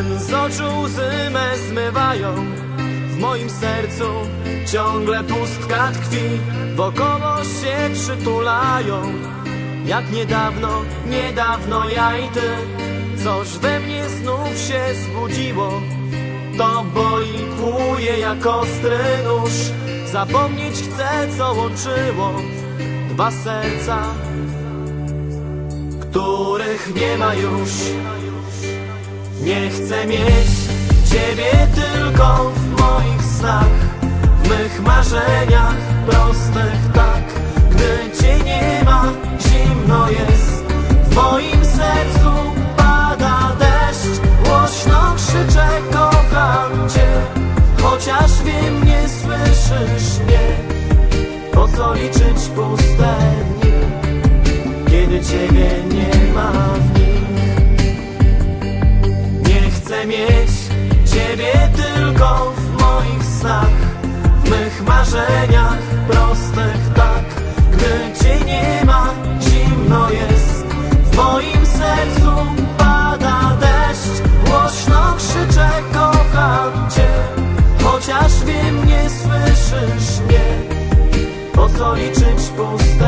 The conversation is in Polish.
Z oczu łzy me zmywają. W moim sercu ciągle pustka tkwi Wokoło się przytulają. Jak niedawno, niedawno ja i ty Coś we mnie znów się zbudziło. To boli, kłuje jak ostry nóż. Zapomnieć chcę, co łączyło Dwa serca Których nie ma już nie chcę mieć Ciebie tylko w moich snach. W mych marzeniach prostych tak. Gdy Cię nie ma, zimno jest. W moim sercu pada deszcz. Głośno krzyczę, kocham Cię. Chociaż wiem, nie słyszysz mnie. Po co liczyć puste dni Kiedy Ciebie nie ma nie słyszysz mnie Po co liczyć pusty?